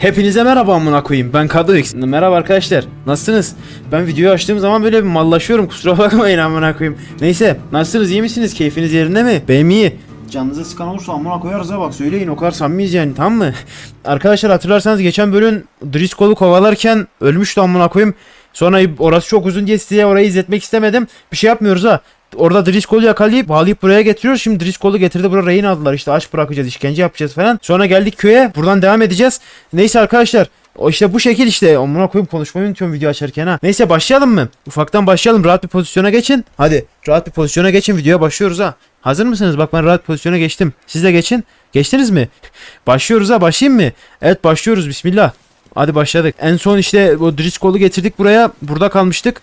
Hepinize merhaba amına koyayım. Ben Kadıx. Merhaba arkadaşlar. Nasılsınız? Ben videoyu açtığım zaman böyle bir mallaşıyorum. Kusura bakmayın amına koyayım. Neyse, nasılsınız? iyi misiniz? Keyfiniz yerinde mi? Benim iyi. Canınıza sıkan olursa amına koyarız ha bak söyleyin o kadar samimiyiz yani tamam mı? Arkadaşlar hatırlarsanız geçen bölüm Driscoll'u kovalarken ölmüştü amına koyayım. Sonra orası çok uzun diye size orayı izletmek istemedim. Bir şey yapmıyoruz ha. Orada Driscoll'u yakalayıp bağlayıp buraya getiriyoruz. Şimdi Driscoll'u getirdi buraya rehin aldılar. İşte aç bırakacağız, işkence yapacağız falan. Sonra geldik köye. Buradan devam edeceğiz. Neyse arkadaşlar. O işte bu şekil işte. Amına koyayım konuşmayı unutuyorum video açarken ha. Neyse başlayalım mı? Ufaktan başlayalım. Rahat bir pozisyona geçin. Hadi rahat bir pozisyona geçin. Videoya başlıyoruz ha. Hazır mısınız? Bak ben rahat pozisyona geçtim. Siz de geçin. Geçtiniz mi? Başlıyoruz ha. Başlayayım mı? Evet başlıyoruz. Bismillah. Hadi başladık. En son işte o Driscoll'u getirdik buraya. Burada kalmıştık.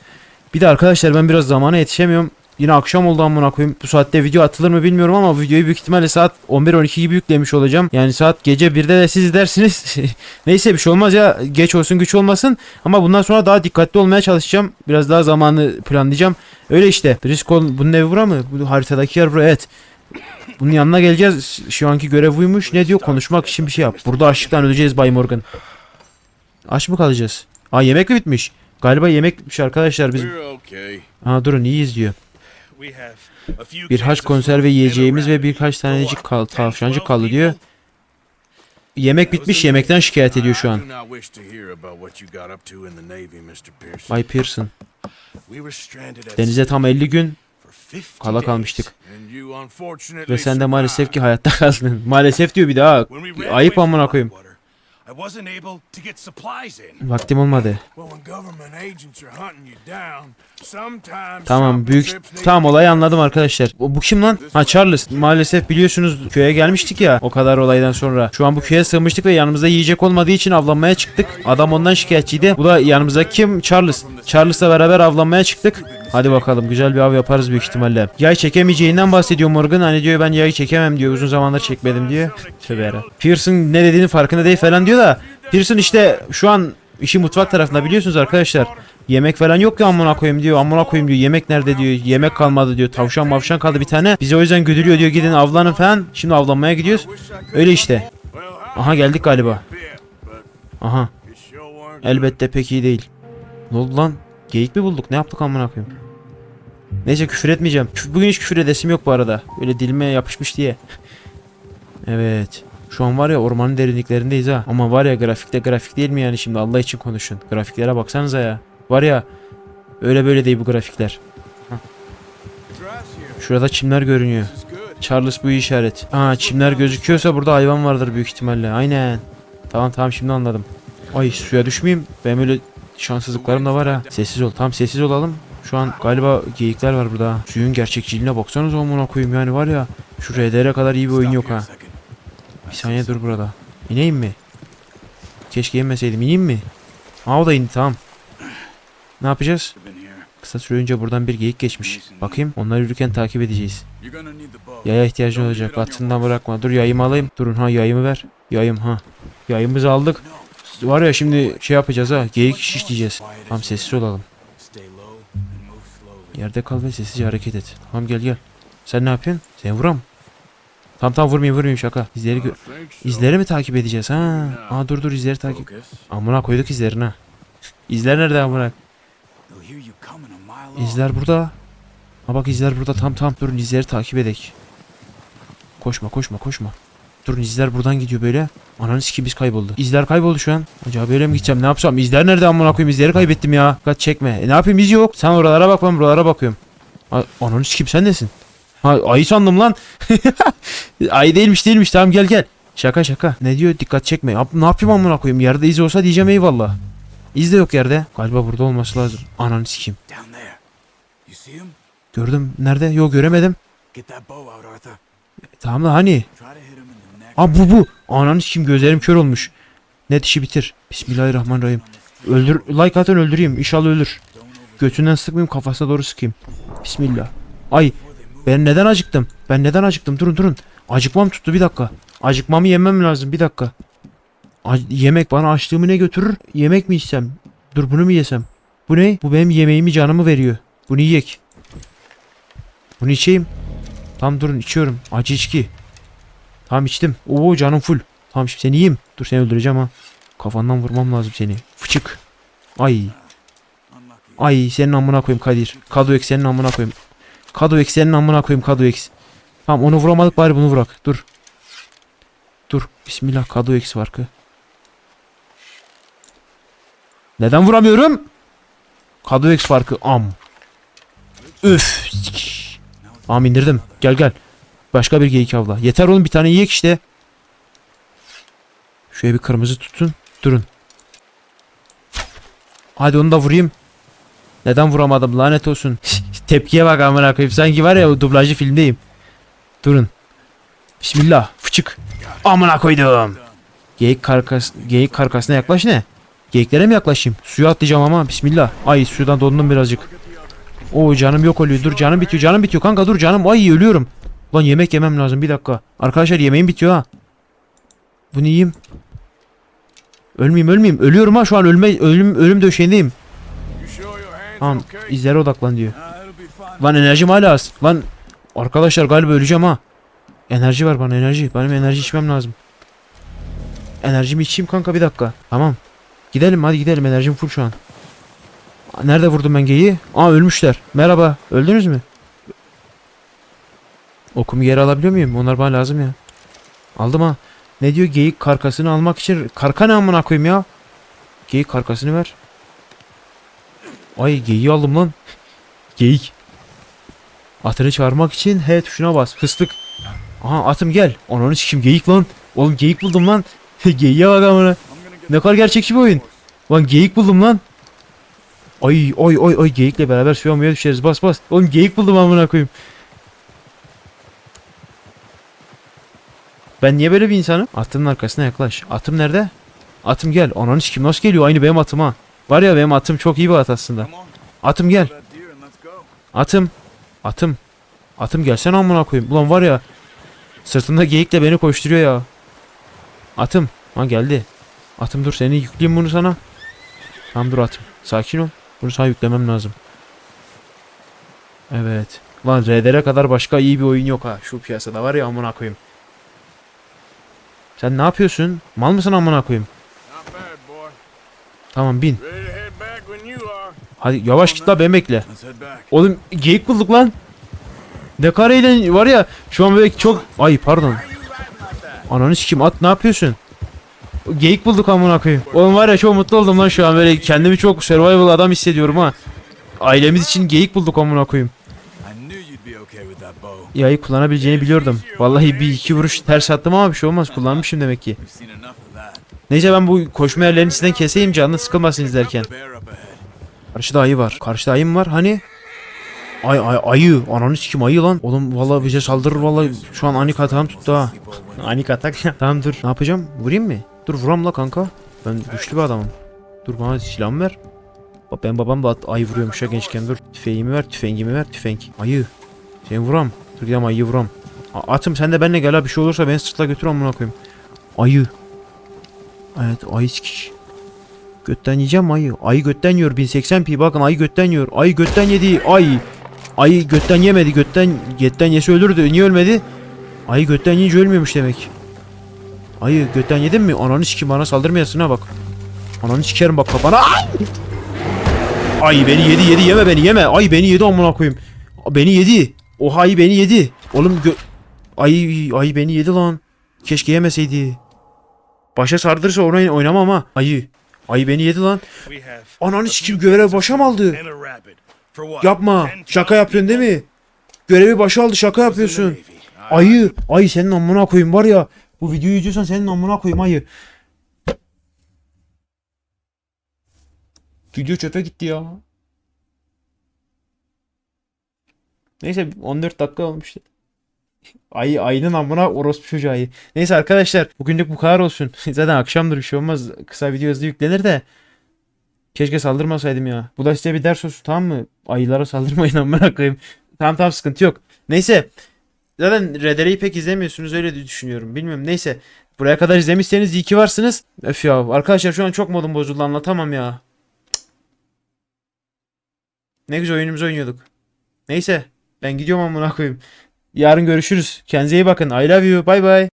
Bir de arkadaşlar ben biraz zamana yetişemiyorum. Yine akşam oldu amına koyayım. Bu saatte video atılır mı bilmiyorum ama videoyu büyük ihtimalle saat 11-12 gibi yüklemiş olacağım. Yani saat gece 1'de de siz izlersiniz. Neyse bir şey olmaz ya. Geç olsun güç olmasın. Ama bundan sonra daha dikkatli olmaya çalışacağım. Biraz daha zamanı planlayacağım. Öyle işte. Driscoll bunun evi bura mı? Bu haritadaki yer bura. Evet. Bunun yanına geleceğiz. Şu anki görev buymuş. Ne diyor? Konuşmak için bir şey yap. Burada açlıktan öleceğiz Bay Morgan. Aç mı kalacağız? Aa yemek mi bitmiş? Galiba yemek bitmiş arkadaşlar. Biz... Aa durun iyiyiz diyor. Birkaç konserve yiyeceğimiz ve birkaç tanecik kal, tavşancık kaldı diyor. Yemek bitmiş yemekten şikayet ediyor şu an. Bay Pearson. Denize tam 50 gün for 50 kala kalmıştık. ve sen de maalesef ki hayatta kaldın. maalesef diyor bir daha. Ayıp amına koyayım. I wasn't able to get supplies in. Vaktim olmadı. Tamam büyük be olayı anladım arkadaşlar. Bu, bu kim lan? Ha Charles. Maalesef biliyorsunuz köye gelmiştik ya o kadar olaydan sonra. Şu an bu köye sığmıştık ve yanımızda yiyecek olmadığı için avlanmaya çıktık. Adam ondan şikayetçiydi. Bu da yanımızda kim? Charles. Charles'la beraber avlanmaya çıktık. Hadi bakalım güzel bir av yaparız büyük ihtimalle. Yay çekemeyeceğinden bahsediyor Morgan. Hani diyor ben yayı çekemem diyor. Uzun zamandır çekmedim diyor. Tövbe yara. Pearson ne dediğinin farkında değil falan diyor da. Pearson işte şu an işi mutfak tarafında biliyorsunuz arkadaşlar. Yemek falan yok ya amına koyayım diyor. Amına koyayım diyor. Yemek nerede diyor. Yemek kalmadı diyor. Tavşan mavşan kaldı bir tane. Bizi o yüzden güdülüyor diyor. Gidin avlanın falan. Şimdi avlanmaya gidiyoruz. Öyle işte. Aha geldik galiba. Aha. Elbette pek iyi değil. Ne oldu lan? Geyik mi bulduk? Ne yaptık amına koyayım? Neyse küfür etmeyeceğim. Bugün hiç küfür edesim yok bu arada. Öyle dilime yapışmış diye. Evet. Şu an var ya ormanın derinliklerindeyiz ha. Ama var ya grafikte grafik değil mi yani şimdi Allah için konuşun. Grafiklere baksanıza ya. Var ya öyle böyle değil bu grafikler. Şurada çimler görünüyor. Charles bu işaret. Aa çimler gözüküyorsa burada hayvan vardır büyük ihtimalle. Aynen. Tamam tamam şimdi anladım. Ay suya düşmeyeyim. Benim öyle şanssızlıklarım da var ha. Sessiz ol. Tamam sessiz olalım. Şu an galiba geyikler var burada. Suyun gerçekçiliğine baksanıza amına koyayım yani var ya. Şu RDR'e kadar iyi bir oyun yok ha. Bir saniye dur burada. İneyim mi? Keşke inmeseydim. İneyim mi? Aa o da indi tamam. Ne yapacağız? Kısa süre önce buradan bir geyik geçmiş. Bakayım onlar yürürken takip edeceğiz. Yaya ihtiyacın olacak. Atından bırakma. Dur yayımı alayım. Durun ha yayımı ver. Yayım ha. Yayımızı aldık. Var ya şimdi şey yapacağız ha. Geyik şişleyeceğiz. Tamam sessiz olalım. Yerde kal ve sessizce hareket et. Tamam gel gel. Sen ne yapıyorsun? Sen vuram. Tamam tamam vurmayayım vurmayayım şaka. İzleri gö- İzleri mi takip edeceğiz ha? Aa dur dur izleri takip. Amına koyduk izlerini ha. İzler nerede amına? İzler burada. Ha bak izler burada tam tam durun izleri takip edek. Koşma koşma koşma. Durun izler buradan gidiyor böyle. Ananı sikeyim biz kayboldu. İzler kayboldu şu an. Acaba böyle mi gideceğim ne yapsam? İzler nerede amına koyayım izleri kaybettim ya. Dikkat çekme. E, ne yapayım iz yok. Sen oralara bak ben buralara bakıyorum. A- Ananı sikeyim sen nesin? Ha ayı sandım lan. ayı değilmiş değilmiş tamam gel gel. Şaka şaka. Ne diyor dikkat çekme. Yap, ne yapayım amına koyayım yerde iz olsa diyeceğim eyvallah. İz de yok yerde. Galiba burada olması lazım. Ananı sikeyim. Gördüm. Nerede? Yok göremedim. Tamam da hani? Aa bu bu. Ananı sikeyim gözlerim kör olmuş. Net işi bitir. Bismillahirrahmanirrahim. Öldür like atın öldüreyim. İnşallah ölür. Götünden sıkmayayım kafasına doğru sıkayım. Bismillah. Ay ben neden acıktım? Ben neden acıktım? Durun durun. Acıkmam tuttu bir dakika. Acıkmamı yemem lazım bir dakika. A- yemek bana açlığımı ne götürür? Yemek mi içsem? Dur bunu mu yesem? Bu ne? Bu benim yemeğimi canımı veriyor. Bunu yiyek. Bunu içeyim. Tam durun içiyorum. Acı içki. Tamam içtim. Oo canım full. Tamam şimdi seni yiyeyim. Dur seni öldüreceğim ha. Kafandan vurmam lazım seni. Fıçık. Ay. Ay senin amına koyayım Kadir. Kadoek senin amına koyayım. Kadoek senin amına koyayım Kadoek. Tamam onu vuramadık bari bunu vurak. Dur. Dur. Bismillah Kadoek var ki. Neden vuramıyorum? Kadoek farkı am. Üf. Am indirdim. Gel gel. Başka bir geyik avla. Yeter oğlum bir tane yiyek işte. Şöyle bir kırmızı tutun. Durun. Hadi onu da vurayım. Neden vuramadım lanet olsun. Tepkiye bak amına koyayım. Sanki var ya o dublajlı filmdeyim. Durun. Bismillah. Fıçık. Amına koydum. Geyik karkas geyik karkasına yaklaş ne? Geyiklere mi yaklaşayım? Suya atlayacağım ama bismillah. Ay sudan dondum birazcık. Oo canım yok oluyor. Dur canım bitiyor. Canım bitiyor kanka dur canım. Ay ölüyorum. Lan yemek yemem lazım bir dakika. Arkadaşlar yemeğim bitiyor ha. Bunu yiyeyim. Ölmeyeyim ölmeyeyim. Ölüyorum ha şu an ölme ölüm ölüm döşeğindeyim. Tamam izlere odaklan diyor. Lan enerjim hala az. Lan arkadaşlar galiba öleceğim ha. Enerji var bana enerji. Benim enerji içmem lazım. Enerjimi içeyim kanka bir dakika. Tamam. Gidelim hadi gidelim enerjim full şu an. Nerede vurdum ben geyiği? Aa ölmüşler. Merhaba. Öldünüz mü? Okumu geri alabiliyor muyum? Onlar bana lazım ya. Aldım ha. Ne diyor geyik karkasını almak için karka ne amına koyayım ya? Geyik karkasını ver. Ay geyiği aldım lan. Geyik. Atını çağırmak için H tuşuna bas. Fıstık. Aha atım gel. Ananı sikim geyik lan. Oğlum geyik buldum lan. Geyiğe bak amına. Ne kadar gerçekçi bir oyun. Lan geyik buldum lan. Ay oy oy oy geyikle beraber suya muya düşeriz. Bas bas. Oğlum geyik buldum amına koyayım. Ben niye böyle bir insanım? Atımın arkasına yaklaş. Atım nerede? Atım gel. Ananı sikim nasıl geliyor? Aynı benim atım ha. Var ya benim atım çok iyi bir at aslında. Atım gel. Atım. Atım. Atım gelsene amına koyayım. Ulan var ya. Sırtında geyik de beni koşturuyor ya. Atım. Ha geldi. Atım dur seni yükleyeyim bunu sana. Tamam dur atım. Sakin ol. Bunu sana yüklemem lazım. Evet. Lan RDR kadar başka iyi bir oyun yok ha. Şu piyasada var ya amına koyayım. Sen ne yapıyorsun? Mal mısın amına koyayım? Tamam bin. Hadi yavaş git la bekle. Oğlum geyik bulduk lan. Ne kareyle var ya şu an böyle çok ay pardon. Ananı sikim at ne yapıyorsun? Geyik bulduk amına koyayım. Oğlum var ya çok mutlu oldum lan şu an böyle kendimi çok survival adam hissediyorum ha. Ailemiz için geyik bulduk amına koyayım. Yayı kullanabileceğini biliyordum. Vallahi bir iki vuruş ters attım ama bir şey olmaz kullanmışım demek ki. Neyse ben bu koşma yerlerini sizden keseyim canlı sıkılmasın izlerken. Karşıda ayı var. Karşıda ayı mı var? Hani? Ay ay ayı. Ananı sikim ayı lan. Oğlum vallahi bize saldırır vallahi. Şu an anik atağım tuttu ha. Anik atak. tamam dur. Ne yapacağım? Vurayım mı? Dur vuram la kanka. Ben güçlü bir adamım. Dur bana silahımı ver. Bak ben babam da ayı vuruyormuş ya gençken dur. Tüfeğimi ver, tüfengimi ver, tüfeng. Ayı. Seni vuram. Dur gidelim ayıyı vuram. Atım sen de benimle gel ha bir şey olursa beni sırtla götür amına koyayım. Ayı. Evet ayı sikiş. Götten yiyeceğim ayı. Ayı götten yiyor 1080p bakın ayı götten yiyor. Ayı götten yedi. Ay. Ayı götten yemedi. Götten götten yese ölürdü. Niye ölmedi? Ayı götten yiyince ölmüyormuş demek. Ayı götten yedin mi? Ananı sikim bana saldırmayasın ha bak. Ananı sikerim bak kafana. Ay! Ay beni yedi yedi yeme beni yeme. Ay beni yedi amına koyayım. Beni yedi. Oha ayı beni yedi. Oğlum gö... Ay ayı beni yedi lan. Keşke yemeseydi. Başa sardırırsa oynay oynamam ha. Ayı. Ayı beni yedi lan. Ananı sikim görev başa mı aldı? Yapma. Şaka yapıyorsun değil mi? Görevi başa aldı şaka yapıyorsun. Ayı. Ayı senin amına koyayım var ya. Bu videoyu izliyorsan senin amına koyayım ayı. Video çöpe gitti ya. Neyse 14 dakika olmuştu. Ayı ayının amına orospu çocuğu ayı. Neyse arkadaşlar bugünlük bu kadar olsun. Zaten akşamdır bir şey olmaz. Kısa video hızlı yüklenir de. Keşke saldırmasaydım ya. Bu da size bir ders olsun tamam mı? Ayılara saldırmayın amına koyayım. Tamam tamam sıkıntı yok. Neyse. Zaten RDR'yi pek izlemiyorsunuz öyle düşünüyorum. Bilmiyorum neyse. Buraya kadar izlemişseniz iyi ki varsınız. Öf ya arkadaşlar şu an çok modum bozuldu anlatamam ya. Ne güzel oyunumuzu oynuyorduk. Neyse ben gidiyorum amına koyayım. Yarın görüşürüz. Kendinize iyi bakın. I love you. Bye bye.